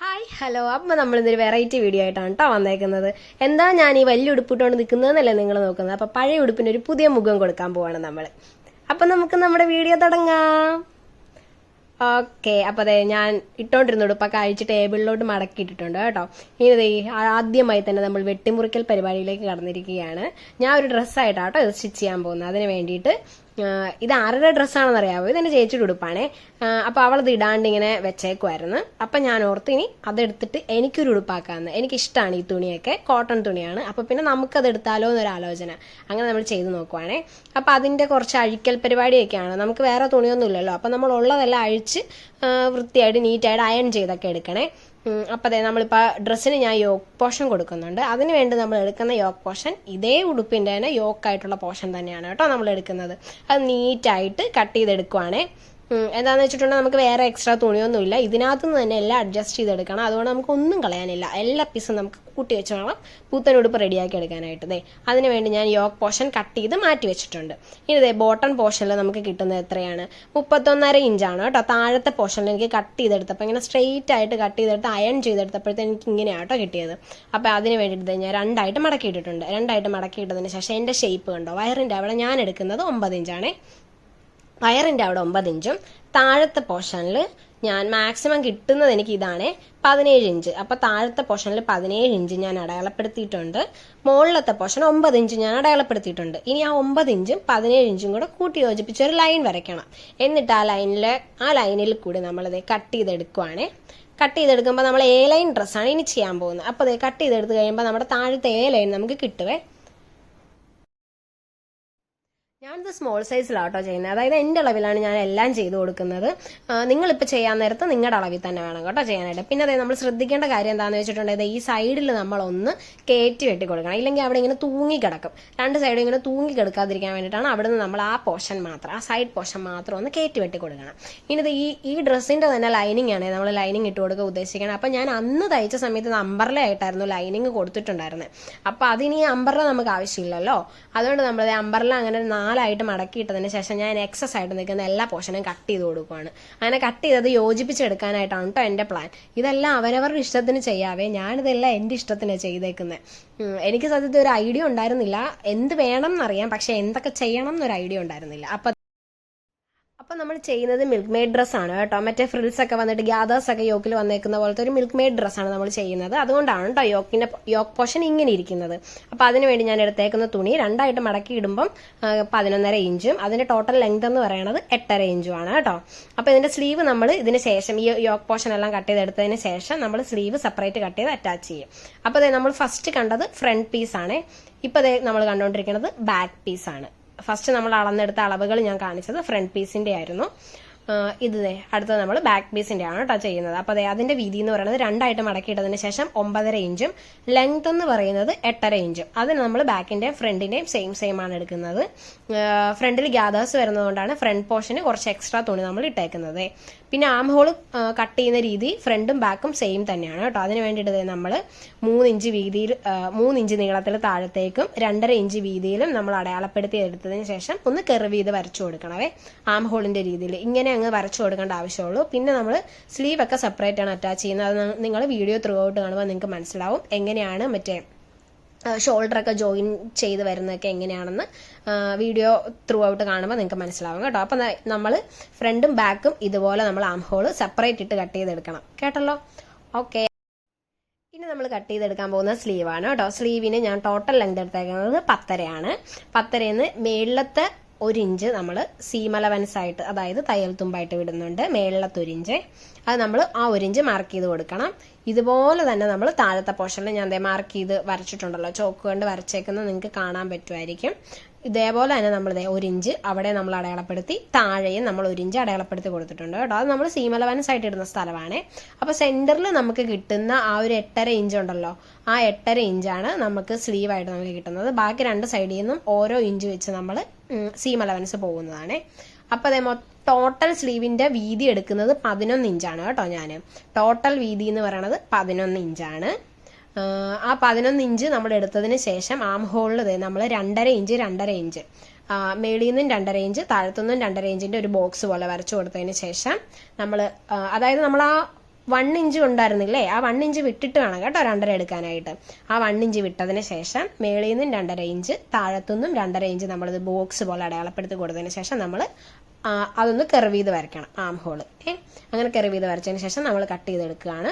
Hi hello. അപ്പോൾ നമ്മൾ ഇന്നൊരു വെറൈറ്റി വീഡിയോ ആയിട്ടാണ് കേട്ടോ വന്നേക്കുന്നത്. എന്താ ഞാൻ ഈ വലിയ ഉടുപ്പിട്ടുകൊണ്ട് നിൽക്കുന്നതെന്നല്ലേ നിങ്ങൾ നോക്കുന്നത്? അപ്പോൾ പഴയ ഉടുപ്പിന് ഒരു പുതിയ മുഖം കൊടുക്കാൻ പോവാണ് നമ്മൾ അപ്പം നമുക്ക് നമ്മുടെ വീഡിയോ തുടങ്ങാം. ഓക്കെ അപ്പോൾ അതെ ഞാൻ ഇട്ടോണ്ടിരുന്ന ഉടുപ്പൊക്കെ അഴിച്ച് ടേബിളിലോട്ട് മടക്കി ഇട്ടിട്ടുണ്ട് കേട്ടോ. ഇനി ആദ്യമായി തന്നെ നമ്മൾ വെട്ടിമുറിക്കൽ പരിപാടിയിലേക്ക് കടന്നിരിക്കുകയാണ്. ഞാൻ ഒരു ഡ്രസ്സായിട്ടാണ് കേട്ടോ ഇത് സ്റ്റിച്ച് ചെയ്യാൻ പോകുന്നത്. അതിന് വേണ്ടിയിട്ട് ഇത് ആരുടെ ഡ്രസ്സാണെന്ന് അറിയാവോ ഇതെന്റെ ചേച്ചിയുടെ ഉടുപ്പാണേ. അപ്പൊ അവൾ അവളത് ഇടാണ്ട് ഇങ്ങനെ വെച്ചേക്കുമായിരുന്നു അപ്പൊ ഞാൻ ഓർത്ത് ഇനി അതെടുത്തിട്ട് എനിക്കൊരു ഉടുപ്പാക്കാന്ന്. എനിക്കിഷ്ടമാണ് ഈ തുണിയൊക്കെ. കോട്ടൺ തുണിയാണ്. അപ്പൊ പിന്നെ നമുക്കത് എടുത്താലോ എന്നൊരു ആലോചന. അങ്ങനെ നമ്മൾ ചെയ്തു നോക്കുവാണേ. അപ്പൊ അതിന്റെ കുറച്ച് അഴിക്കൽ പരിപാടിയൊക്കെയാണ്. നമുക്ക് വേറെ തുണിയൊന്നും ഇല്ലല്ലോ അപ്പൊ നമ്മൾ ഉള്ളതെല്ലാം അഴിച്ച് വൃത്തിയായിട്ട് നീറ്റായിട്ട് അയൺ ചെയ്തൊക്കെ എടുക്കണേ. അപ്പോൾ അതെ നമ്മളിപ്പോൾ ഡ്രസ്സിന് ഞാൻ യോക്ക് പോഷൻ കൊടുക്കുന്നുണ്ട്. അതിന് വേണ്ടി നമ്മൾ എടുക്കുന്ന യോക്ക് പോഷൻ ഇതേ ഉടുപ്പിന്റെ തന്നെ യോക്കായിട്ടുള്ള പോഷൻ തന്നെയാണ് കേട്ടോ നമ്മൾ എടുക്കുന്നത്. അത് നീറ്റായിട്ട് കട്ട് ചെയ്തെടുക്കുവാണേ. എന്താണെന്ന് വെച്ചിട്ടുണ്ടെങ്കിൽ നമുക്ക് വേറെ എക്സ്ട്രാ തുണിയൊന്നുമില്ല. ഇതിനകത്ത് നിന്ന് തന്നെ എല്ലാം അഡ്ജസ്റ്റ് ചെയ്തെടുക്കണം. അതുകൊണ്ട് നമുക്ക് ഒന്നും കളയാനില്ല. എല്ലാ പീസും നമുക്ക് കൂട്ടി വെച്ച് വേണം പുത്തൻ ഉടുപ്പ് റെഡിയാക്കി എടുക്കാനായിട്ട്. ദേ അതിനുവേണ്ടി ഞാൻ യോക്ക് പോർഷൻ കട്ട് ചെയ്ത് മാറ്റി വെച്ചിട്ടുണ്ട്. ഇനി ദേ ബോട്ടൺ പോർഷനിൽ നമുക്ക് കിട്ടുന്നത് എത്രയാണ്? മുപ്പത്തൊന്നര ഇഞ്ചാണ് കേട്ടോ. താഴത്തെ പോർഷനിൽ എനിക്ക് കട്ട് ചെയ്തെടുത്തപ്പോൾ ഇങ്ങനെ സ്ട്രെയിറ്റ് ആയിട്ട് കട്ട് ചെയ്തെടുത്ത് അയൺ ചെയ്തെടുത്തപ്പോഴത്തേക്ക് എനിക്ക് ഇങ്ങനെയാണ് കേട്ടോ കിട്ടിയത്. അപ്പോൾ അതിന് വേണ്ടിയിട്ട് ഞാൻ രണ്ടായിട്ട് മടക്കിയിട്ടിട്ടുണ്ട്. രണ്ടായിട്ട് മടക്കിയിട്ടതിന് ശേഷം എന്റെ ഷേപ്പ് കണ്ടോ? വയറിന്റെ അവിടെ ഞാൻ എടുക്കുന്നത് ഒമ്പത് ഇഞ്ചാണേ വയറിന്റെ അവിടെ ഒമ്പത് ഇഞ്ചും താഴത്തെ പോർഷനിൽ ഞാൻ മാക്സിമം കിട്ടുന്നത് എനിക്ക് ഇതാണ് പതിനേഴ് ഇഞ്ച്. അപ്പോൾ താഴത്തെ പോർഷനിൽ പതിനേഴ് ഇഞ്ച് ഞാൻ അടയാളപ്പെടുത്തിയിട്ടുണ്ട്. മുകളിലത്തെ പോർഷൻ ഒമ്പത് ഇഞ്ച് ഞാൻ അടയാളപ്പെടുത്തിയിട്ടുണ്ട്. ഇനി ആ ഒമ്പത് ഇഞ്ചും പതിനേഴ് ഇഞ്ചും കൂടെ കൂട്ടി യോജിപ്പിച്ച് ഒരു ലൈൻ വരയ്ക്കണം. എന്നിട്ട് ആ ലൈനിൽ ആ ലൈനിൽ കൂടി നമ്മളത് കട്ട് ചെയ്തെടുക്കുവാണേ. കട്ട് ചെയ്തെടുക്കുമ്പോൾ നമ്മൾ എ ലൈൻ ഡ്രസ്സാണ് ഇനി ചെയ്യാൻ പോകുന്നത്. അപ്പോൾ കട്ട് ചെയ്തെടുത്ത് കഴിയുമ്പോൾ നമ്മുടെ താഴത്തെ എ ലൈൻ നമുക്ക് കിട്ടുവേ. ഞാനിത് സ്മോൾ സൈസിലാണ് കേട്ടോ ചെയ്യുന്നത് അതായത് എന്റെ അളവിലാണ് ഞാൻ എല്ലാം ചെയ്തു കൊടുക്കുന്നത്. നിങ്ങളിപ്പോൾ ചെയ്യാൻ നേരത്ത് നിങ്ങളുടെ അളവിൽ തന്നെ വേണം കേട്ടോ ചെയ്യാനായിട്ട്. പിന്നെ അതായത് നമ്മൾ ശ്രദ്ധിക്കേണ്ട കാര്യം എന്താണെന്ന് വെച്ചിട്ടുണ്ടെങ്കിൽ ഈ സൈഡിൽ നമ്മൾ ഒന്ന് കയറ്റി വെട്ടി കൊടുക്കണം. ഇല്ലെങ്കിൽ അവിടെ ഇങ്ങനെ തൂങ്ങി കിടക്കും. രണ്ട് സൈഡും ഇങ്ങനെ തൂങ്ങി കിടക്കാതിരിക്കാൻ വേണ്ടിയിട്ടാണ് അവിടെ നമ്മൾ ആ പോർഷൻ മാത്രം ആ സൈഡ് പോർഷൻ മാത്രം ഒന്ന് കയറ്റി വെട്ടി കൊടുക്കണം. ഇനി ഈ ഈ ഡ്രസ്സിന്റെ തന്നെ ലൈനിങ് ആണ് നമ്മൾ ലൈനിങ് ഇട്ട് കൊടുക്കുക ഉദ്ദേശിക്കണം. അപ്പം ഞാൻ അന്ന് തയ്ച്ച സമയത്ത് അമ്പർല ആയിട്ടായിരുന്നു ലൈനിങ് കൊടുത്തിട്ടുണ്ടായിരുന്നത് അപ്പോൾ അതിനി അമ്പർല നമുക്ക് ആവശ്യമില്ലല്ലോ. അതുകൊണ്ട് നമ്മൾ അമ്പർല അങ്ങനെ നാലായിട്ട് മടക്കിയിട്ടതിന് ശേഷം ഞാൻ എക്സസ് ആയിട്ട് നിൽക്കുന്ന എല്ലാ പോർഷനും കട്ട് ചെയ്ത് കൊടുക്കുവാണ്. അങ്ങനെ കട്ട് ചെയ്തത് യോജിപ്പിച്ചെടുക്കാനായിട്ടാണ് കേട്ടോ എന്റെ പ്ലാൻ ഇതെല്ലാം അവരവരുടെ ഇഷ്ടത്തിന് ചെയ്യാവേ ഞാനിതെല്ലാം എന്റെ ഇഷ്ടത്തിന് ചെയ്തേക്കുന്നത് എനിക്ക് സത്യത്തിൽ ഒരു ഐഡിയ ഉണ്ടായിരുന്നില്ല. എന്ത് വേണം എന്നറിയാം പക്ഷെ എന്തൊക്കെ ചെയ്യണം എന്നൊരു ഐഡിയ ഉണ്ടായിരുന്നില്ല. അപ്പം അപ്പം നമ്മൾ ചെയ്യുന്നത് മിൽക്ക് മെയ്ഡ് ഡ്രസ്സാണ് കേട്ടോ. മറ്റേ ഫ്രിൽസ് ഒക്കെ വന്നിട്ട് ഗ്യാദേഴ്സ് ഒക്കെ യോക്കിൽ വന്നേക്കുന്ന പോലത്തെ ഒരു മിൽക്ക് മെയ്ഡ് ഡ്രസ്സാണ് നമ്മൾ ചെയ്യുന്നത്. അതുകൊണ്ടാണ് കേട്ടോ യോക്കിന്റെ യോക്ക് പോഷൻ ഇങ്ങനെ ഇരിക്കുന്നത്. അപ്പോൾ അതിനുവേണ്ടി ഞാൻ എടുത്തേക്കുന്ന തുണി രണ്ടായിട്ട് മടക്കി ഇടുമ്പം പതിനൊന്നര ഇഞ്ചും അതിന്റെ ടോട്ടൽ ലെങ്ത് എന്ന് പറയുന്നത് എട്ടര ഇഞ്ചുമാണ് കേട്ടോ. അപ്പോൾ ഇതിന്റെ സ്ലീവ് നമ്മൾ ഇതിന് ശേഷം ഈ യോക്ക് പോഷൻ എല്ലാം കട്ട് ചെയ്തെടുത്തതിന് ശേഷം നമ്മൾ സ്ലീവ് സെപ്പറേറ്റ് കട്ട് ചെയ്ത് അറ്റാച്ച് ചെയ്യും. അപ്പോൾ നമ്മൾ ഫസ്റ്റ് കണ്ടത് ഫ്രണ്ട് പീസാണ് ഇപ്പോൾ നമ്മൾ കണ്ടുകൊണ്ടിരിക്കുന്നത് ബാക്ക് പീസാണ് ഫസ്റ്റ് നമ്മൾ അളന്നെടുത്ത അളവുകൾ ഞാൻ കാണിച്ചത് ഫ്രണ്ട് പീസിന്റെ ആയിരുന്നു. ഇത് അടുത്തത് നമ്മൾ ബാക്ക് പീസിന്റെ ആണ് കേട്ടോ ചെയ്യുന്നത്. അപ്പോൾ അതെ അതിന്റെ വീതി എന്ന് പറയുന്നത് രണ്ടായിട്ട് മടക്കിയിട്ടതിന് ശേഷം ഒമ്പതര ഇഞ്ചും ലെങ്ത് എന്ന് പറയുന്നത് എട്ടര ഇഞ്ചും. അതിന് നമ്മൾ ബാക്കിന്റെയും ഫ്രണ്ടിന്റെയും സെയിം സെയിം ആണ് എടുക്കുന്നത്. ഫ്രണ്ടിൽ ഗ്യാദേഴ്സ് വരുന്നതുകൊണ്ടാണ് ഫ്രണ്ട് പോർഷന് കുറച്ച് എക്സ്ട്രാ തുണി നമ്മൾ ഇട്ടേക്കുന്നത്. പിന്നെ ആം ഹോൾ കട്ട് ചെയ്യുന്ന രീതി ഫ്രണ്ടും ബാക്കും സെയിം തന്നെയാണ് കേട്ടോ. അതിന് വേണ്ടിയിട്ട് നമ്മൾ മൂന്ന് ഇഞ്ച് വീതിയിൽ മൂന്ന് ഇഞ്ച് നീളത്തിൽ താഴത്തേക്കും രണ്ടര ഇഞ്ച് വീതിയിലും നമ്മൾ അടയാളപ്പെടുത്തി എടുത്തതിന് ശേഷം ഒന്ന് കെർവ് ചെയ്ത് വരച്ചു കൊടുക്കണവേ. ആം ഹോളിന്റെ രീതിയിൽ. ഇങ്ങനെ അങ്ങ് വരച്ചു കൊടുക്കേണ്ട ആവശ്യമുള്ളൂ. പിന്നെ നമ്മൾ സ്ലീവ് ഒക്കെ സെപ്പറേറ്റ് ആണ് അറ്റാച്ച് ചെയ്യുന്നത്. അത് നിങ്ങൾ വീഡിയോ ത്രൂ ഔട്ട് കാണുമ്പോൾ നിങ്ങൾക്ക് മനസ്സിലാവും എങ്ങനെയാണ് മറ്റേ ഷോൾഡറൊക്കെ ജോയിൻ ചെയ്ത് വരുന്നതൊക്കെ എങ്ങനെയാണെന്ന് വീഡിയോ ത്രൂ ഔട്ട് കാണുമ്പോൾ നിങ്ങൾക്ക് മനസ്സിലാവും കേട്ടോ. അപ്പം നമ്മൾ ഫ്രണ്ടും ബാക്കും ഇതുപോലെ നമ്മൾ ആം ഹോൾ സെപ്പറേറ്റ് ഇട്ട് കട്ട് ചെയ്തെടുക്കണം. കേട്ടല്ലോ? ഓക്കെ ഇനി നമ്മൾ കട്ട് ചെയ്തെടുക്കാൻ പോകുന്ന സ്ലീവാണ് കേട്ടോ. സ്ലീവിന് ഞാൻ ടോട്ടൽ ലെങ്ത് എടുത്തേക്കുന്നത് പത്തരയാണ്. പത്തരയിൽ നിന്ന് മേളിലത്തെ ഒരു ഇഞ്ച് നമ്മൾ സീം അലവൻസ് ആയിട്ട് അതായത് തയ്യൽ തുമ്പായിട്ട് വിടുന്നുണ്ട്. മേളിലത്തെ ഒരു ഇഞ്ച്. അത് നമ്മൾ ആ ഒരു ഇഞ്ച് മാർക്ക് ചെയ്ത് കൊടുക്കണം. ഇതുപോലെ തന്നെ നമ്മൾ താഴത്തെ പോർഷനിൽ ഞാൻ ദേ മാർക്ക് ചെയ്ത് വരച്ചിട്ടുണ്ടല്ലോ. ചോക്ക് കൊണ്ട് വരച്ചേക്കുന്നത് നിങ്ങൾക്ക് കാണാൻ പറ്റുമായിരിക്കും. ഇതേപോലെ തന്നെ നമ്മൾ ഒരു ഇഞ്ച് അവിടെ നമ്മൾ അടയാളപ്പെടുത്തി താഴെയും നമ്മൾ ഒരു ഇഞ്ച് അടയാളപ്പെടുത്തി കൊടുത്തിട്ടുണ്ട് കേട്ടോ. അത് നമ്മൾ സീം അലവൻസ് ആയിട്ട് ഇടുന്ന സ്ഥലമാണ്. അപ്പോൾ സെന്ററിൽ നമുക്ക് കിട്ടുന്ന ആ ഒരു എട്ടര ഇഞ്ച് ഉണ്ടല്ലോ ആ എട്ടര ഇഞ്ചാണ് നമുക്ക് സ്ലീവ് ആയിട്ട് നമുക്ക് കിട്ടുന്നത്. ബാക്കി രണ്ട് സൈഡിൽ നിന്നും ഓരോ ഇഞ്ച് വെച്ച് നമ്മൾ സീം അലവൻസ് പോകുന്നതാണ്. അപ്പോൾ അതേ ടോട്ടൽ സ്ലീവിന്റെ വീതി എടുക്കുന്നത് പതിനൊന്ന് ഇഞ്ചാണ് കേട്ടോ ഞാൻ ടോട്ടൽ വീതി എന്ന് പറയണത് പതിനൊന്ന് ഇഞ്ചാണ്. ആ പതിനൊന്ന് ഇഞ്ച് നമ്മൾ എടുത്തതിന് ശേഷം ആം ഹോളിൽ നമ്മൾ രണ്ടര ഇഞ്ച് രണ്ടര ഇഞ്ച്. മേളിൽ നിന്നും രണ്ടര ഇഞ്ച് താഴത്തുനിന്നും രണ്ടര ഇഞ്ചിന്റെ ഒരു ബോക്സ് പോലെ വരച്ചു കൊടുത്തതിന് ശേഷം നമ്മൾ അതായത് നമ്മൾ ആ വൺ ഇഞ്ച് ഉണ്ടായിരുന്നില്ലേ ആ വൺ ഇഞ്ച് വിട്ടിട്ട് വേണം കേട്ടോ രണ്ടര എടുക്കാനായിട്ട്. ആ വൺ ഇഞ്ച് വിട്ടതിന് ശേഷം മേളിൽ നിന്നും രണ്ടര ഇഞ്ച് താഴത്തുനിന്നും രണ്ടര ഇഞ്ച് നമ്മളിത് ബോക്സ് പോലെ അടയാളപ്പെടുത്തി കൊടുത്തതിന് ശേഷം നമ്മൾ അതൊന്ന് കെർവ് ചെയ്ത് വരയ്ക്കണം ആം ഹോൾ. ഏ? അങ്ങനെ കെർവ് ചെയ്ത് വരച്ചതിന് ശേഷം നമ്മൾ കട്ട് ചെയ്തെടുക്കുകയാണ്.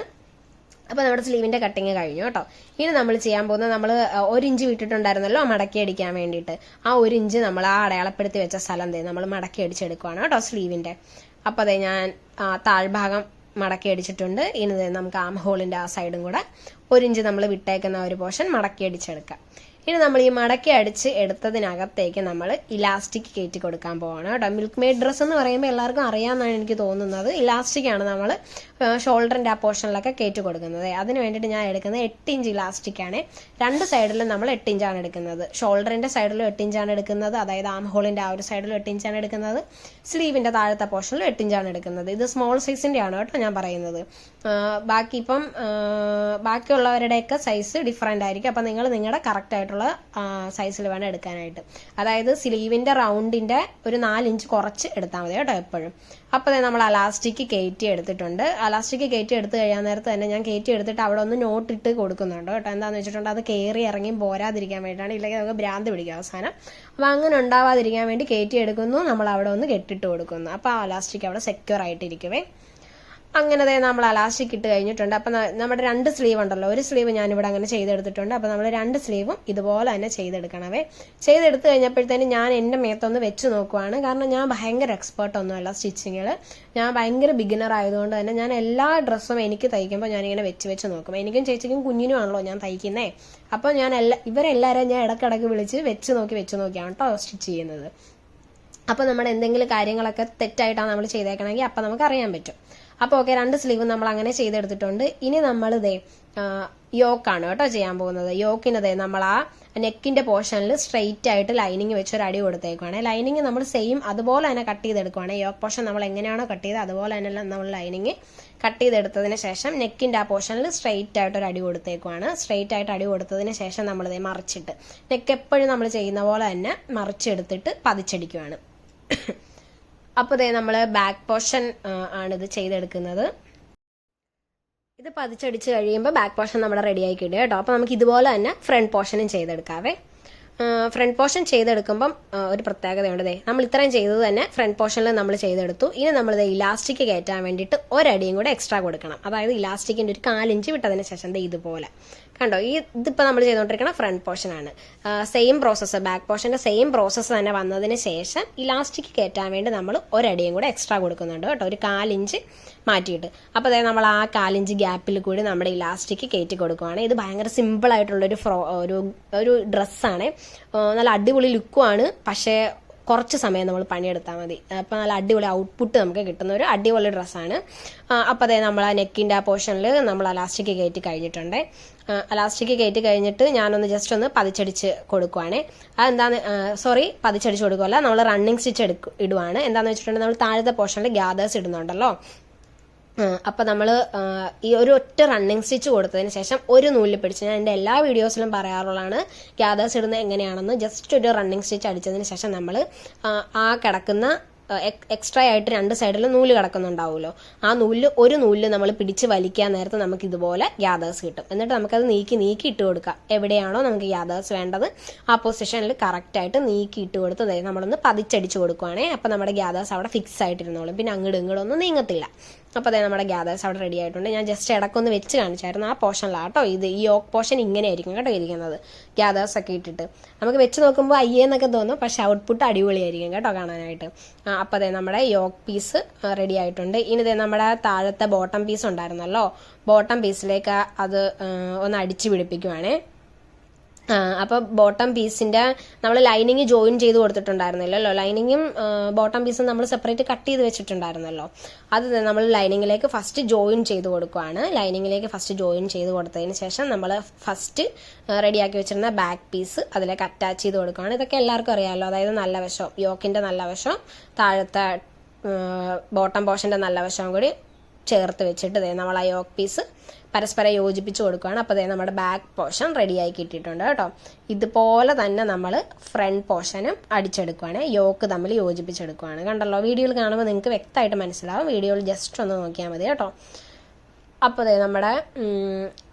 അപ്പോൾ നമ്മുടെ സ്ലീവിന്റെ കട്ടിങ് കഴിഞ്ഞു കേട്ടോ. ഇനി നമ്മൾ ചെയ്യാൻ പോകുന്നത് നമ്മൾ ഒരു ഇഞ്ച് വിട്ടിട്ടുണ്ടായിരുന്നല്ലോ മടക്കി അടിക്കാൻ വേണ്ടിയിട്ട്. ആ ഒരു ഇഞ്ച് നമ്മൾ ആ അടയാളപ്പെടുത്തി വെച്ച സ്ഥലം തേ നമ്മൾ മടക്കി അടിച്ചെടുക്കുവാണ് കേട്ടോ സ്ലീവിന്റെ. അപ്പോൾ അതെ ഞാൻ താഴ്ഭാഗം മടക്കി അടിച്ചിട്ടുണ്ട്. ഇനി നമുക്ക് ആം ഹോളിന്റെ ആ സൈഡും കൂടെ ഒരു ഇഞ്ച് നമ്മൾ വിട്ടേക്കുന്ന ഒരു പോർഷൻ മടക്കി അടിച്ചെടുക്കാം. ഇനി നമ്മൾ ഈ മടക്കി അടിച്ച് എടുത്തതിനകത്തേക്ക് നമ്മൾ ഇലാസ്റ്റിക് കയറ്റി കൊടുക്കാൻ പോവാണ് കേട്ടോ. മിൽക്ക് മെയ്ഡ് ഡ്രസ്സ് എന്ന് പറയുമ്പോൾ എല്ലാവർക്കും അറിയാമെന്നാണ് എനിക്ക് തോന്നുന്നത്. ഇലാസ്റ്റിക് ആണ് നമ്മൾ ഷോൾഡറിന്റെ ആ പോർഷനിലൊക്കെ കയറ്റി കൊടുക്കുന്നത്. അതിന് വേണ്ടിയിട്ട് ഞാൻ എടുക്കുന്നത് എട്ട് ഇഞ്ച് ഇലാസ്റ്റിക് ആണ്. രണ്ട് സൈഡിലും നമ്മൾ എട്ട് ഇഞ്ചാണ് എടുക്കുന്നത്. ഷോൾഡറിന്റെ സൈഡിലും എട്ട് ഇഞ്ചാണ് എടുക്കുന്നത്. അതായത് ആം ഹോളിന്റെ ആ ഒരു സൈഡിലും എട്ട് ഇഞ്ചാണ് എടുക്കുന്നത്. സ്ലീവിന്റെ താഴത്തെ പോർഷനിലും എട്ട് ഇഞ്ചാണ് എടുക്കുന്നത്. ഇത് സ്മോൾ സൈസിന്റെ ആണ് കേട്ടോ ഞാൻ പറയുന്നത്. ബാക്കി ഇപ്പം ബാക്കിയുള്ളവരുടെയൊക്കെ സൈസ് ഡിഫറെന്റ് ആയിരിക്കും. അപ്പം നിങ്ങൾ നിങ്ങളുടെ കറക്റ്റ് ആയിട്ടുള്ള സൈസിൽ വേണം എടുക്കാനായിട്ട്. അതായത് സ്ലീവിന്റെ റൗണ്ടിന്റെ ഒരു നാലിഞ്ച് കുറച്ച് എടുത്താൽ മതി കേട്ടോ എപ്പോഴും. അപ്പോൾ നമ്മൾ അലാസ്റ്റിക് കയറ്റി എടുത്തിട്ടുണ്ട്. അലാസ്റ്റിക് കയറ്റി എടുത്ത് കഴിയാൻ നേരത്ത് തന്നെ ഞാൻ കയറ്റി എടുത്തിട്ട് അവിടെ ഒന്ന് നോട്ട് ഇട്ട് കൊടുക്കുന്നുണ്ട് കേട്ടോ. എന്താണെന്ന് വെച്ചിട്ടുണ്ടെങ്കിൽ അത് കയറി ഇറങ്ങി പോരാതിരിക്കാൻ വേണ്ടിയിട്ടാണ്. ഇല്ലെങ്കിൽ നമുക്ക് ഭ്രാന്ത് പിടിക്കും അവസാനം. അപ്പോൾ അങ്ങനെ ഉണ്ടാവാതിരിക്കാൻ വേണ്ടി കയറ്റി എടുക്കുന്നു. നമ്മൾ അവിടെ ഒന്ന് കെട്ടിട്ട് കൊടുക്കുന്നു. അപ്പോൾ ആ അലാസ്റ്റിക് അവിടെ സെക്യൂർ ആയിട്ടിരിക്കുവേ. അങ്ങനെ ദേ നമ്മൾ അലാസ്റ്റിക് ഇട്ട് കഴിഞ്ഞിട്ടുണ്ട്. അപ്പം നമ്മുടെ രണ്ട് സ്ലീവ് ഉണ്ടല്ലോ. ഒരു സ്ലീവ് ഞാനിവിടെ അങ്ങനെ ചെയ്തെടുത്തിട്ടുണ്ട്. അപ്പം നമ്മൾ രണ്ട് സ്ലീവും ഇതുപോലെ തന്നെ ചെയ്തെടുക്കണവേ. ചെയ്തെടുത്ത് കഴിഞ്ഞപ്പോഴത്തേനും ഞാൻ എന്റെ മേത്തൊന്ന് വെച്ച് നോക്കുവാണ്. കാരണം ഞാൻ ഭയങ്കര എക്സ്പേർട്ട് ഒന്നുമല്ല സ്റ്റിച്ചിങ്ങിൽ ഞാൻ ഭയങ്കര ബിഗിനർ ആയതുകൊണ്ട് തന്നെ ഞാൻ എല്ലാ ഡ്രസ്സും എനിക്ക് തയ്ക്കുമ്പോൾ ഞാനിങ്ങനെ വെച്ച് വെച്ച് നോക്കും. എനിക്കും ചേച്ചിക്കും കുഞ്ഞിനും ആണല്ലോ ഞാൻ തയ്ക്കുന്നേ. അപ്പോൾ ഞാൻ എല്ലാ ഇവരെല്ലാവരെയും ഞാൻ ഇടക്കിടക്ക് വിളിച്ച് വെച്ച് നോക്കി വെച്ച് നോക്കിയാണ് കേട്ടോ സ്റ്റിച്ച് ചെയ്യുന്നത്. അപ്പോൾ നമ്മൾ എന്തെങ്കിലും കാര്യങ്ങളൊക്കെ തെറ്റായിട്ടാണ് നമ്മൾ ചെയ്തേക്കണമെങ്കിൽ അപ്പോൾ നമുക്ക് അറിയാൻ പറ്റും. അപ്പോൾ ഓക്കെ രണ്ട് സ്ലീവും നമ്മൾ അങ്ങനെ ചെയ്തെടുത്തിട്ടുണ്ട്. ഇനി നമ്മൾ ഇതേ യോക്കാണ് കേട്ടോ ചെയ്യാൻ പോകുന്നത്. യോക്കിന് ദേ നമ്മൾ ആ നെക്കിന്റെ പോർഷനിൽ സ്ട്രെയിറ്റ് ആയിട്ട് ലൈനിങ് വെച്ച് ഒരു അടി കൊടുത്തേക്കുവാണ്. ലൈനിങ് നമ്മൾ സെയിം അതുപോലെ തന്നെ കട്ട് ചെയ്തെടുക്കുവാണ്. യോക്ക് പോർഷൻ നമ്മൾ എങ്ങനെയാണോ കട്ട് ചെയ്ത് അതുപോലെ തന്നെ നമ്മൾ ലൈനിങ് കട്ട് ചെയ്തെടുത്തതിന് ശേഷം നെക്കിന്റെ ആ പോർഷനിൽ സ്ട്രെയിറ്റ് ആയിട്ട് ഒരു അടി കൊടുത്തേക്കുവാണ്. സ്ട്രെയിറ്റ് ആയിട്ട് അടി കൊടുത്തതിന് ശേഷം നമ്മൾ ഇതേ മറിച്ചിട്ട് നെക്ക് എപ്പോഴും നമ്മൾ ചെയ്യുന്ന പോലെ തന്നെ മറിച്ചെടുത്തിട്ട് പതിച്ചടിക്കുവാണ്. അപ്പോൾ ദേ നമ്മൾ ബാക്ക് പോർഷൻ ആണിത് ചെയ്തെടുക്കുന്നത്. ഇത് പതിച്ചടിച്ച് കഴിയുമ്പോൾ ബാക്ക് പോർഷൻ നമ്മുടെ റെഡി ആയി കിട്ടും കേട്ടോ. അപ്പോൾ നമുക്ക് ഇതുപോലെ തന്നെ ഫ്രണ്ട് പോർഷനും ചെയ്തെടുക്കാവേ. ഫ്രണ്ട് പോർഷൻ ചെയ്തെടുക്കുമ്പം ഒരു പ്രത്യേകതയുണ്ട് ദേ. നമ്മൾ ഇത്രയും ചെയ്തത് തന്നെ ഫ്രണ്ട് പോർഷനിൽ നമ്മൾ ചെയ്തെടുത്തു. ഇനി നമ്മൾ ഇലാസ്റ്റിക് കയറ്റാൻ വേണ്ടിയിട്ട് ഒരടിയും കൂടെ എക്സ്ട്രാ കൊടുക്കണം. അതായത് ഇലാസ്റ്റിക്കിന്റെ ഒരു കാലിഞ്ച് വിട്ടതിന് ശേഷം ദേ ഇതുപോലെ. കണ്ടോ ഈ ഇതിപ്പോൾ നമ്മൾ ചെയ്തുകൊണ്ടിരിക്കുന്ന ഫ്രണ്ട് പോർഷൻ ആണ്. സെയിം പ്രോസസ്സ് ബാക്ക് പോർഷന്റെ സെയിം പ്രോസസ്സ് തന്നെ വന്നതിന് ശേഷം ഇലാസ്റ്റിക് കയറ്റാൻ വേണ്ടി നമ്മൾ ഒരടിയും കൂടെ എക്സ്ട്രാ കൊടുക്കുന്നുണ്ട് കേട്ടോ ഒരു കാലിഞ്ച് മാറ്റിയിട്ട്. അപ്പോൾ അതായത് നമ്മൾ ആ കാലിഞ്ച് ഗ്യാപ്പിൽ കൂടി നമ്മുടെ ഇലാസ്റ്റിക് കയറ്റി കൊടുക്കുകയാണ് ഇത് ഭയങ്കര സിമ്പിൾ ആയിട്ടുള്ളൊരു ഫ്രോ ഒരു ഒരു ഡ്രസ്സാണ് നല്ല അടിപൊളി ലുക്കുമാണ് പക്ഷേ കുറച്ച് സമയം നമ്മൾ പണിയെടുത്താൽ മതി. അപ്പോൾ നല്ല അടിപൊളി ഔട്ട്പുട്ട് നമുക്ക് കിട്ടുന്ന ഒരു അടിപൊളി ഡ്രസ്സാണ് അപ്പോൾ അതായത് നമ്മൾ ആ നെക്കിന്റെ ആ പോർഷനിൽ നമ്മൾ അലാസ്റ്റിക് കയറ്റി കഴിഞ്ഞിട്ടുണ്ട്. അലാസ്റ്റിക് കയറ്റി കഴിഞ്ഞിട്ട് ഞാനൊന്ന് ജസ്റ്റ് ഒന്ന് പതിച്ചടിച്ച് കൊടുക്കുവാണേ. അതെന്താന്ന് സോറി പതിച്ചടിച്ച് കൊടുക്കുമല്ല നമ്മൾ റണ്ണിങ് സ്റ്റിച്ച് എടുക്കും ഇടുവാണ്. എന്താണെന്ന് വെച്ചിട്ടുണ്ടെങ്കിൽ നമ്മൾ താഴത്തെ പോർഷനിൽ ഗ്യാദേഴ്സ് ഇടുന്നുണ്ടല്ലോ. അപ്പം നമ്മൾ ഈ ഒരു ഒറ്റ റണ്ണിങ് സ്റ്റിച്ച് കൊടുത്തതിന് ശേഷം ഒരു നൂലിൽ പിടിച്ച് ഞാൻ എന്റെ എല്ലാ വീഡിയോസിലും പറയാറുള്ളതാണ്. ഗ്യാദേഴ്സ് ഇടുന്നത് എങ്ങനെയാണെന്ന് ജസ്റ്റ് ഒരു റണ്ണിങ് സ്റ്റിച്ച് അടിച്ചതിന് ശേഷം നമ്മൾ ആ കിടക്കുന്ന എക്സ്ട്രാ ആയിട്ട് രണ്ട് സൈഡിൽ നൂൽ കിടക്കുന്നുണ്ടാവുമല്ലോ. ആ നൂലിൽ ഒരു നൂലിൽ നമ്മൾ പിടിച്ച് വലിക്കാൻ നേരത്തെ നമുക്ക് ഇതുപോലെ ഗ്യാദേഴ്സ് കിട്ടും. എന്നിട്ട് നമുക്കത് നീക്കി നീക്കി ഇട്ട് കൊടുക്കാം. എവിടെയാണോ നമുക്ക് ഗ്യാദേഴ്സ് വേണ്ടത് ആ പൊസിഷനിൽ കറക്റ്റായിട്ട് നീക്കി ഇട്ട് കൊടുത്ത് നമ്മളൊന്ന് പതിച്ചടിച്ച് കൊടുക്കുവാണേ. അപ്പം നമ്മുടെ ഗ്യാദേഴ്സ് അവിടെ ഫിക്സ് ആയിട്ടിരുന്നോളും. പിന്നെ അങ്ങോട്ടും ഇങ്ങോട്ടൊന്നും നീങ്ങത്തില്ല. അപ്പോൾ അതായത് നമ്മുടെ ഗ്യാദേഴ്സ് അവിടെ റെഡി ആയിട്ടുണ്ട്. ഞാൻ ജസ്റ്റ് ഇടക്കൊന്ന് വെച്ച് കാണിച്ചായിരുന്നു ആ പോർഷനിലാണ് കേട്ടോ. ഇത് ഈ ഓക്ക് പോർഷൻ ഇങ്ങനെ ആയിരിക്കും കേട്ടോ ഇരിക്കുന്നത്. ഗ്യാദേഴ്സ് ഒക്കെ ഇട്ടിട്ട്. നമുക്ക് വെച്ച് നോക്കുമ്പോൾ അയ്യേന്നൊക്കെ തോന്നും. പക്ഷെ ഔട്ട്പുട്ട് അടിപൊളിയായിരിക്കും കേട്ടോ കാണാനായിട്ട്. അപ്പോൾ അതെ നമ്മുടെ യോക്ക് പീസ് റെഡി ആയിട്ടുണ്ട്. ഇനി ഇതേ നമ്മുടെ താഴത്തെ ബോട്ടം പീസ് ഉണ്ടായിരുന്നല്ലോ. ബോട്ടം പീസിലേക്ക് അത് ഒന്ന് അടിച്ച് പിടിപ്പിക്കുവാണേ. അപ്പോൾ ബോട്ടം പീസിന്റെ നമ്മൾ ലൈനിങ് ജോയിൻ ചെയ്ത് കൊടുത്തിട്ടുണ്ടായിരുന്നില്ലല്ലോ. ലൈനിങ്ങും ബോട്ടം പീസും നമ്മൾ സെപ്പറേറ്റ് കട്ട് ചെയ്ത് വെച്ചിട്ടുണ്ടായിരുന്നല്ലോ. അത് നമ്മൾ ലൈനിങ്ങിലേക്ക് ഫസ്റ്റ് ജോയിൻ ചെയ്ത് കൊടുക്കുവാണ്. ലൈനിങ്ങിലേക്ക് ഫസ്റ്റ് ജോയിൻ ചെയ്ത് കൊടുത്തതിന് ശേഷം നമ്മൾ ഫസ്റ്റ് റെഡിയാക്കി വെച്ചിരുന്ന ബാക്ക് പീസ് അതിലേക്ക് അറ്റാച്ച് ചെയ്ത് കൊടുക്കുകയാണ് ഇതൊക്കെ എല്ലാവർക്കും അറിയാമല്ലോ അതായത് നല്ല വശം യോക്കിന്റെ നല്ല വശം താഴത്തെ ബോട്ടം പോർഷന്റെ നല്ല വശവും കൂടി ചേർത്ത് വെച്ചിട്ട് നമ്മൾ ആ യോക്ക് പീസ് പരസ്പരം യോജിപ്പിച്ച് കൊടുക്കുകയാണ്. അപ്പോൾ ദേ നമ്മുടെ ബാക്ക് പോർഷൻ റെഡിയായി കിട്ടിയിട്ടുണ്ട് കേട്ടോ. ഇതുപോലെ തന്നെ നമ്മൾ ഫ്രണ്ട് പോർഷനും അടിച്ചെടുക്കുകയാണ് യോക്ക് തമ്മിൽ യോജിപ്പിച്ചെടുക്കുകയാണ് കണ്ടല്ലോ വീഡിയോയിൽ കാണുമ്പോൾ നിങ്ങൾക്ക് വ്യക്തമായിട്ട് മനസ്സിലാവും. വീഡിയോയിൽ ജസ്റ്റ് ഒന്ന് നോക്കിയാൽ മതി കേട്ടോ. അപ്പോൾ ദേ നമ്മുടെ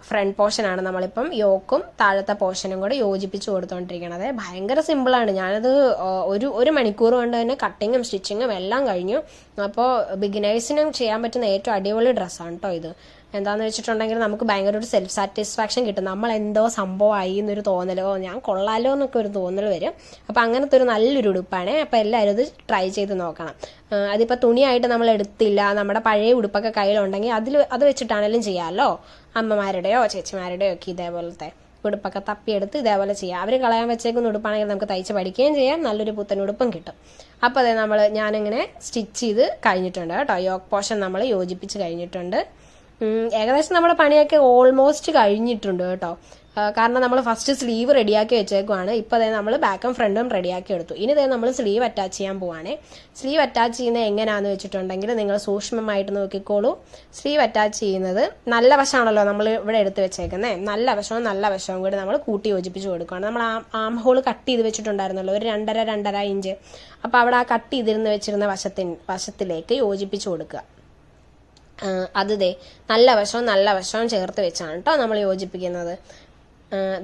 ഫ്രണ്ട് പോർഷനാണ് നമ്മളിപ്പം യോക്കും താഴത്തെ പോർഷനും കൂടെ യോജിപ്പിച്ച് കൊടുത്തുകൊണ്ടിരിക്കണത് ഭയങ്കര സിമ്പിളാണ് ഞാനത് ഒരു ഒരു മണിക്കൂർ കൊണ്ട് തന്നെ കട്ടിങ്ങും സ്റ്റിച്ചിങ്ങും എല്ലാം കഴിഞ്ഞു. അപ്പോൾ ബിഗിനേഴ്സിനും ചെയ്യാൻ പറ്റുന്ന ഏറ്റവും അടിപൊളി ഡ്രസ്സാണ് കേട്ടോ ഇത്. എന്താണെന്ന് വെച്ചിട്ടുണ്ടെങ്കിൽ നമുക്ക് ഭയങ്കര ഒരു സെൽഫ് സാറ്റിസ്ഫാക്ഷൻ കിട്ടും. നമ്മൾ എന്തോ സംഭവമായി എന്നൊരു തോന്നലോ. ഞാൻ കൊള്ളാലോ എന്നൊക്കെ ഒരു തോന്നൽ വരും. അപ്പോൾ അങ്ങനത്തെ ഒരു നല്ലൊരു ഉടുപ്പാണ്. അപ്പോൾ എല്ലാവരും ഇത് ട്രൈ ചെയ്ത് നോക്കണം. അതിപ്പോൾ തുണിയായിട്ട് നമ്മൾ എടുത്തില്ല. നമ്മുടെ പഴയ ഉടുപ്പൊക്കെ കയ്യിലുണ്ടെങ്കിൽ അതിൽ അത് വെച്ചിട്ടാണെങ്കിലും ചെയ്യാമല്ലോ അമ്മമാരുടെയോ ചേച്ചിമാരുടെയോ ഒക്കെ ഇതേപോലത്തെ ഉടുപ്പൊക്കെ തപ്പിയെടുത്ത് ഇതേപോലെ ചെയ്യാം. അവർ കളയാൻ വെച്ചേക്കുന്ന ഉടുപ്പാണെങ്കിൽ നമുക്ക് തയ്ച്ച് പഠിക്കുകയും ചെയ്യാം. നല്ലൊരു പുത്തൻ ഉടുപ്പും കിട്ടും. അപ്പോൾ അതെ നമ്മൾ ഞാനിങ്ങനെ സ്റ്റിച്ച് ചെയ്ത് കഴിഞ്ഞിട്ടുണ്ട് കേട്ടോ. യോക്ക് പോഷൻ നമ്മൾ യോജിപ്പിച്ച് കഴിഞ്ഞിട്ടുണ്ട്. ഏകദേശം നമ്മുടെ പണിയൊക്കെ ഓൾമോസ്റ്റ് കഴിഞ്ഞിട്ടുണ്ട് കേട്ടോ. കാരണം നമ്മൾ ഫസ്റ്റ് സ്ലീവ് റെഡിയാക്കി വെച്ചേക്കുവാണ്. ഇപ്പോൾ അതായത് നമ്മൾ ബാക്കും ഫ്രണ്ടും റെഡിയാക്കി എടുത്തു. ഇനി ഇതേ നമ്മൾ സ്ലീവ് അറ്റാച്ച് ചെയ്യാൻ പോവാണേ. സ്ലീവ് അറ്റാച്ച് ചെയ്യുന്നത് എങ്ങനെയാണെന്ന് വെച്ചിട്ടുണ്ടെങ്കിൽ നിങ്ങൾ സൂക്ഷ്മമായിട്ട് നോക്കിക്കോളൂ. സ്ലീവ് അറ്റാച്ച് ചെയ്യുന്നത് നല്ല വശമാണല്ലോ നമ്മൾ ഇവിടെ എടുത്ത് വെച്ചേക്കുന്നത് നല്ല വശവും നല്ല വശവും കൂടി നമ്മൾ കൂട്ടി യോജിപ്പിച്ച് കൊടുക്കുകയാണ് നമ്മൾ ആ ആം ഹോൾ കട്ട് ചെയ്ത് വെച്ചിട്ടുണ്ടായിരുന്നല്ലോ ഒരു രണ്ടര രണ്ടര ഇഞ്ച് അപ്പോൾ അവിടെ ആ കട്ട് ചെയ്തിരുന്ന് വെച്ചിരുന്ന വശത്തിൻ വശത്തിലേക്ക് യോജിപ്പിച്ച് കൊടുക്കുക. അത് ദേ നല്ല വശവും നല്ല വശവും ചേർത്ത് വെച്ചാണ് കേട്ടോ നമ്മൾ യോജിപ്പിക്കുന്നത്.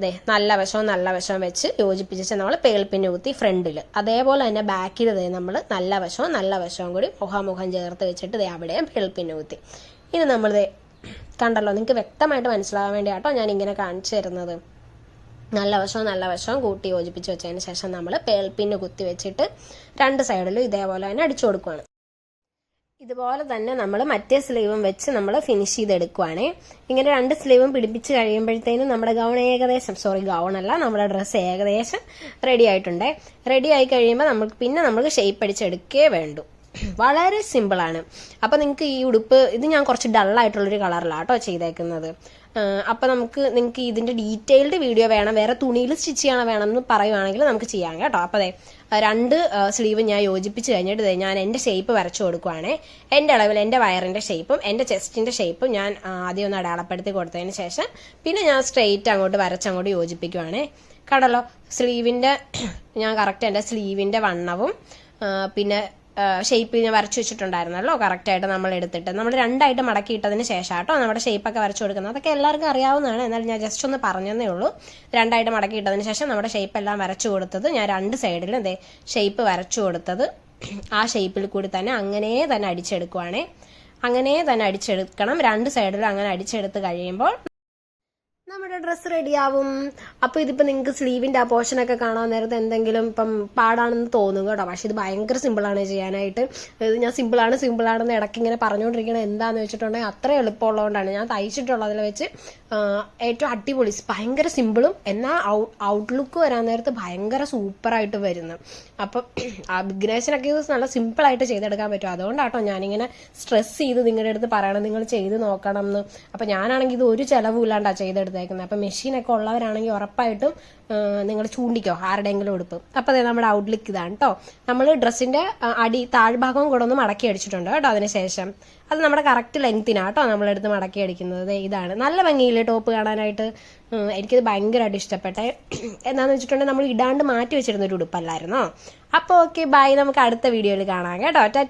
ദേ നല്ല വശവും നല്ല വശവും വെച്ച് യോജിപ്പിച്ച് നമ്മൾ പേൾപ്പിന് കുത്തി ഫ്രണ്ടിൽ അതേപോലെ തന്നെ ബാക്കിൽ ദേ നമ്മൾ നല്ല വശവും നല്ല വശവും കൂടി മുഖാമുഖം ചേർത്ത് വെച്ചിട്ട് ദേ അവിടെയും പേൾപ്പിന് കുത്തി. ഇനി നമ്മൾ ദേ കണ്ടല്ലോ നിങ്ങൾക്ക് വ്യക്തമായിട്ട് മനസ്സിലാകാൻ വേണ്ടിയാട്ടോ ഞാൻ ഇങ്ങനെ കാണിച്ചു തരുന്നത്. നല്ല വശവും നല്ല വശവും കൂട്ടി യോജിപ്പിച്ച് വെച്ചതിന് ശേഷം നമ്മൾ പേൾപ്പിന് കുത്തി വെച്ചിട്ട് രണ്ട് സൈഡിലും ഇതേപോലെ തന്നെ അടിച്ചു കൊടുക്കുകയാണ് ഇതുപോലെ തന്നെ നമ്മൾ മറ്റേ സ്ലീവും വെച്ച് നമ്മൾ ഫിനിഷ് ചെയ്തെടുക്കുവാണേ. ഇങ്ങനെ രണ്ട് സ്ലീവും പിടിപ്പിച്ച് കഴിയുമ്പോഴത്തേനും നമ്മുടെ ഗൗൺ ഏകദേശം സോറി ഗൗൺ അല്ല നമ്മുടെ ഡ്രസ്സ് ഏകദേശം റെഡി ആയിട്ടുണ്ട്. റെഡി ആയി കഴിയുമ്പോൾ നമുക്ക് പിന്നെ നമുക്ക് ഷേപ്പ് അടിച്ചെടുക്കേ വേണ്ടു. വളരെ സിമ്പിളാണ് അപ്പോൾ നിങ്ങൾക്ക് ഈ ഉടുപ്പ് ഇത് ഞാൻ കുറച്ച് ഡള്ളായിട്ടുള്ളൊരു കളറിലാണ് കേട്ടോ ചെയ്തേക്കുന്നത്. അപ്പോൾ നമുക്ക് നിങ്ങൾക്ക് ഇതിന്റെ ഡീറ്റെയിൽഡ് വീഡിയോ വേണം വേറെ തുണിയിൽ സ്റ്റിച്ച് ചെയ്യണം വേണമെന്ന് പറയുവാണെങ്കിൽ നമുക്ക് ചെയ്യാം കേട്ടോ. അപ്പോൾ അതെ രണ്ട് സ്ലീവ് ഞാൻ യോജിപ്പിച്ച് കഴിഞ്ഞിട്ട് ഞാൻ എന്റെ ഷേപ്പ് വരച്ചു കൊടുക്കുവാണേ. എന്റെ അളവിൽ എന്റെ വയറിന്റെ ഷേപ്പും എന്റെ ചെസ്റ്റിന്റെ ഷേപ്പും ഞാൻ ആദ്യം ഒന്ന് അടയാളപ്പെടുത്തി കൊടുത്തതിന് ശേഷം പിന്നെ ഞാൻ സ്ട്രെയിറ്റ് അങ്ങോട്ട് വരച്ചങ്ങോട്ട് യോജിപ്പിക്കുവാണേ. കടലോ സ്ലീവിന്റെ ഞാൻ കറക്റ്റ് എന്റെ സ്ലീവിന്റെ വണ്ണവും പിന്നെ ഷേപ്പ് ഞാൻ വരച്ചു വെച്ചിട്ടുണ്ടായിരുന്നല്ലോ കറക്റ്റായിട്ട് നമ്മൾ എടുത്തിട്ട്. നമ്മൾ രണ്ടായിട്ട് മടക്കി ഇട്ടതിന് ശേഷം കേട്ടോ നമ്മുടെ ഷേപ്പൊക്കെ വരച്ചു കൊടുക്കുന്നത്. അതൊക്കെ എല്ലാവർക്കും അറിയാവുന്നതാണ്. എന്നാൽ ഞാൻ ജസ്റ്റ് ഒന്ന് പറഞ്ഞതേ ഉള്ളൂ. രണ്ടായിട്ട് മടക്കി ഇട്ടതിന് ശേഷം നമ്മുടെ ഷേപ്പ് എല്ലാം വരച്ചു കൊടുത്തത് ഞാൻ രണ്ട് സൈഡിലും എന്തേ ഷേപ്പ് വരച്ചു കൊടുത്തത്. ആ ഷേപ്പിൽ കൂടി തന്നെ അങ്ങനെ തന്നെ അടിച്ചെടുക്കുവാണേ. അങ്ങനെ തന്നെ അടിച്ചെടുക്കണം. രണ്ട് സൈഡിലും അങ്ങനെ അടിച്ചെടുത്ത് കഴിയുമ്പോൾ നമ്മുടെ ഡ്രസ്സ് റെഡിയാവും അപ്പോൾ ഇതിപ്പോ നിങ്ങൾക്ക് സ്ലീവിന്റെ ആ പോർഷനൊക്കെ കാണാൻ നേരത്തെ എന്തെങ്കിലും ഇപ്പം പാടാണെന്ന് തോന്നും കേട്ടോ. പക്ഷെ ഇത് ഭയങ്കര സിമ്പിളാണ് ചെയ്യാനായിട്ട്. ഇത് ഞാൻ സിമ്പിൾ സിമ്പിളാണ് സിമ്പിളാണെന്ന് ഇടയ്ക്ക് ഇങ്ങനെ പറഞ്ഞുകൊണ്ടിരിക്കുന്നത് എന്താന്ന് വെച്ചിട്ടുണ്ടെങ്കിൽ അത്ര എളുപ്പമുള്ളതുകൊണ്ടാണ്. ഞാൻ തയ്ച്ചിട്ടുള്ളതിൽ വെച്ച് ഏറ്റവും അടിപൊളി. ഭയങ്കര സിമ്പിളും എന്നാൽ ഔട്ട്ലുക്ക് വരാൻ നേരത്ത് ഭയങ്കര സൂപ്പറായിട്ട് വരുന്നു. അപ്പം ആ ബിഗ്നേഷനൊക്കെ ഇത് നല്ല സിമ്പിളായിട്ട് ചെയ്തെടുക്കാൻ പറ്റും. അതുകൊണ്ടാട്ടോ ഞാനിങ്ങനെ സ്ട്രെസ് ചെയ്ത് നിങ്ങളുടെ അടുത്ത് പറയണം നിങ്ങൾ ചെയ്ത് നോക്കണം എന്ന് അപ്പം ഞാനാണെങ്കിൽ ഇത് ഒരു ചിലവും ഇല്ലാണ്ടാണ് ചെയ്തെടുത്തേക്കുന്നത് അപ്പം മെഷീനൊക്കെ ഉള്ളവരാണെങ്കിൽ ഉറപ്പായിട്ടും നിങ്ങൾ ചൂണ്ടിക്കോ ആരുടെയെങ്കിലും ഉടുപ്പ്. അപ്പോൾ അതെ നമ്മുടെ ഔട്ട്ലുക്ക് ഇതാണ് കേട്ടോ നമ്മൾ ഡ്രസ്സിന്റെ അടി താഴ്ഭാഗവും കൂടെ ഒന്ന് മടക്കി അടിച്ചിട്ടുണ്ട് കേട്ടോ അതിനുശേഷം അത് നമ്മുടെ കറക്റ്റ് ലെങ്ത്തിനാണ് കേട്ടോ നമ്മളെടുത്ത് മടക്കി അടിക്കുന്നത്. ഇതാണ്. നല്ല ഭംഗിയില്ലേ ടോപ്പ് കാണാനായിട്ട്? എനിക്കത് ഭയങ്കരമായിട്ട് ഇഷ്ടപ്പെട്ടെ. എന്താണെന്ന് വെച്ചിട്ടുണ്ടെങ്കിൽ നമ്മൾ ഇടാണ്ട് മാറ്റി വെച്ചിരുന്ന ഒരു ഉടുപ്പല്ലായിരുന്നോ? അപ്പോൾ ഓക്കെ ബൈ നമുക്ക് അടുത്ത വീഡിയോയിൽ കാണാം കേട്ടോ.